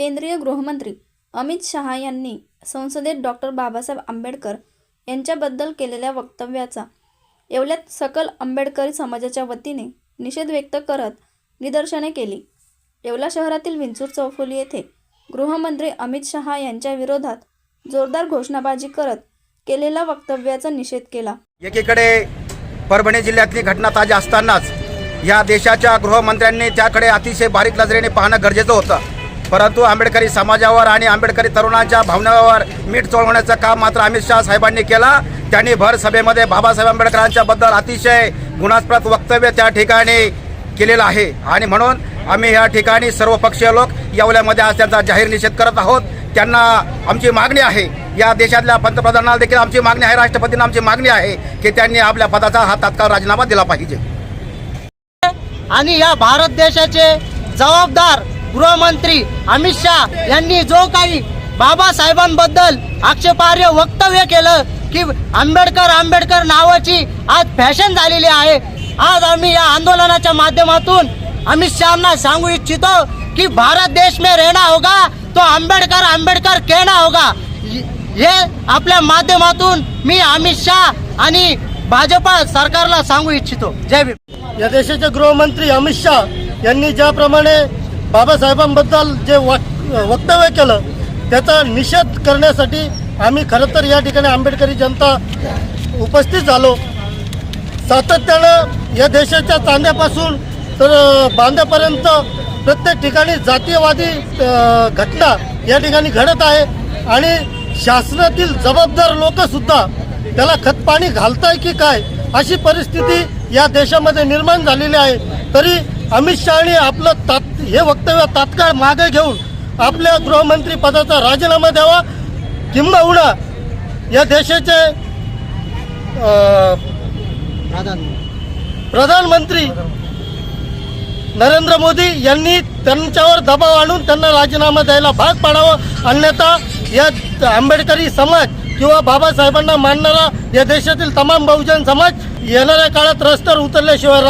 केंद्रीय गृहमंत्री अमित शहा यांनी संसदेत डॉक्टर बाबासाहेब आंबेडकर यांच्याबद्दल केलेल्या वक्तव्याचा एवढ्यात सकल आंबेडकरी समाजाच्या वतीने निषेध व्यक्त करत निदर्शने केली. येवला शहरातील विंचूर चौफुली येथे गृहमंत्री अमित शहा यांच्या विरोधात जोरदार घोषणाबाजी करत केलेल्या वक्तव्याचा निषेध केला. एकीकडे परभणी जिल्ह्यातली घटना ताजी असतानाच या देशाच्या गृहमंत्र्यांनी त्याकडे अतिशय बारीक नजरेने पाहणं गरजेचं होतं. परंतु आंबेडकरी समाजावर आणि आंबेडकरी तरुणांच्या भावनावर मीठ चोळवण्याचं काम मात्र अमित शहा साहेबांनी केला. त्यांनी भर सभेमध्ये बाबासाहेब आंबेडकरांच्या बद्दल अतिशय गुणास्पद वक्तव्य त्या ठिकाणी केलेलं आहे. आणि म्हणून आम्ही या ठिकाणी सर्व पक्षीय लोक येवल्यामध्ये आज त्यांचा जाहीर निषेध करत आहोत. त्यांना आमची मागणी आहे. या देशातल्या पंतप्रधानाला देखील आमची मागणी आहे. राष्ट्रपतींना आमची मागणी आहे की त्यांनी आपल्या पदाचा हा तात्काळ राजीनामा दिला पाहिजे. आणि या भारत देशाचे जबाबदार गृहमंत्री अमित शहा यांनी जो काही बाबासाहेबांबद्दल आक्षेपार्ह वक्तव्य केलं की आंबेडकर आंबेडकर नावाची आज फॅशन झालेली आहे. आज आम्ही या आंदोलनाच्या माध्यमातून अमित शहाना सांगू इच्छितो की भारत देश में रहना होगा तो आंबेडकर आंबेडकर कहना होगा. हे आपल्या माध्यमातून मी अमित शहा आणि भाजपा सरकारला सांगू इच्छितो. जय भीम. या देशाचे गृहमंत्री अमित शहा यांनी ज्याप्रमाणे बाबासाहेबांबद्दल जे वाक वक्तव्य केलं त्याचा निषेध करण्यासाठी आम्ही खरं तर या ठिकाणी आंबेडकरी जनता उपस्थित झालो. सातत्यानं या देशाच्या तांद्यापासून तर बांध्यापर्यंत प्रत्येक ठिकाणी जातीयवादी घटना या ठिकाणी घडत आहे आणि शासनातील जबाबदार लोकसुद्धा त्याला खतपाणी घालताय की काय अशी परिस्थिती या देशामध्ये निर्माण झालेली आहे. तरी अमित शहाने आपलं तात हे वक्तव्य तात्काळ मागे घेऊन आपल्या गृहमंत्री पदाचा राजीनामा द्यावा किंबहुना या देशाचे प्रधानमंत्री नरेंद्र मोदी यांनी त्यांच्यावर दबाव आणून त्यांना राजीनामा द्यायला भाग पाडावं अन्यथा या आंबेडकरी समाज किंवा बाबासाहेबांना मानणारा या देशातील तमाम बहुजन समाज येणाऱ्या काळात रस्त्यावर उतरल्याशिवाय